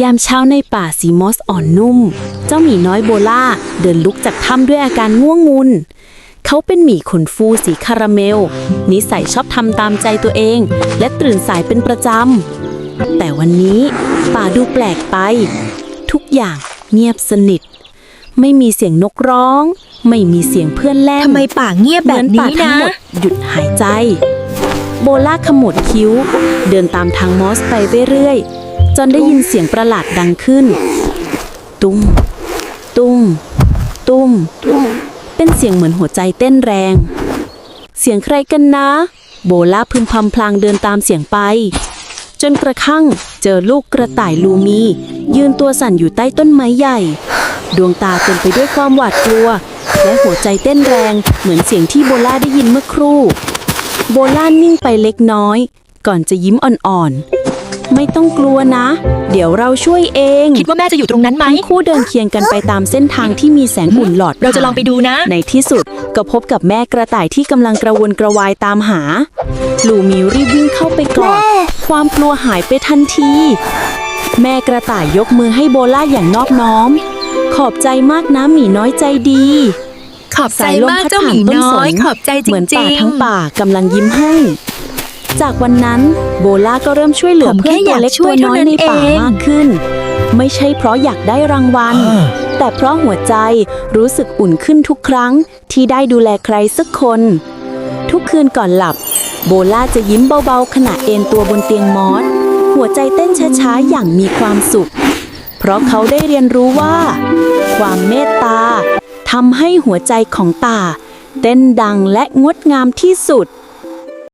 ยามเช้าในป่าสีมอสอ่อนนุ่ม เจ้าหมีน้อยโบล่าเดินลุกจากถ้ำด้วยอาการง่วงงุน เขาเป็นหมีขนฟูสีคาราเมล นิสัยชอบทำตามใจตัวเอง และตื่นสายเป็นประจำ แต่วันนี้ป่าดูแปลกไป ทุกอย่างเงียบสนิท ไม่มีเสียงนกร้อง ไม่มีเสียงเพื่อนแล่นทำไมป่าเงียบแบบนป่านี้ทั้งนะหมดหยุดหายใจ โบล่าขมวดคิ้ว เดินตามทางมอสไปเรื่อยๆ จนได้ยินเสียงประหลาดดังขึ้น ตุ้ม ตุ้ม ตุ้ม เป็นเสียงเหมือนหัวใจเต้นแรง เสียงใครกันนะ โบล่าพึมพำพลางเดินตามเสียงไป จนกระทั่งเจอลูกกระต่ายลูมี ยืนตัวสั่นอยู่ใต้ต้นไม้ใหญ่ ดวงตาเต็มไปด้วยความหวาดกลัว และหัวใจเต้นแรงเหมือนเสียงที่โบล่าได้ยินเมื่อครู่ โบล่านิ่งไปเล็กน้อย ก่อนจะยิ้มอ่อนๆ ไม่ต้องกลัวนะ เดี๋ยวเราช่วยเองคิดว่าแม่จะอยู่ตรงนั้นไหม ทั้งคู่เดินเคียงกันไปตามเส้นทางที่มีแสงอุ่นหลอดเราจะลองไปดูนะ ในที่สุดก็พบกับแม่กระต่ายที่กำลังกระวนกระวายตามหา ลูมิรีบวิ่งเข้าไปกอดความกลัวหายไปทันที แม่กระต่ายยกมือให้โบล่าอย่างนอบน้อม ขอบใจมากนะหมีน้อยใจดี ขอบใจสายลมมากพัดเจ้าหผ่านมีต้นน้สอยนขอบใจจเหมือนริป่างทั้งๆป่ากำลังยิ้มให้ จากวันนั้นโบล่าก็เริ่มช่วยเหลือผมเพื่อนแค่ตัวเล็กอยากช่ตัววยน้อยเท่านั้นในป่าเอง มากขึ้น ไม่ใช่เพราะอยากได้รางวัล แต่เพราะหัวใจรู้สึกอุ่นขึ้นทุกครั้ง ที่ได้ดูแลใครสักคน ทุกคืนก่อนหลับ โบล่าจะยิ้มเบาๆ ขณะเอนตัวบนเตียงมอสหัวใจเต้นช้าๆ อย่างมีความสุข เพราะเขาได้เรียนรู้ว่า ความเมตตาทำให้หัวใจของตาเต้นดังและงดงามที่สุด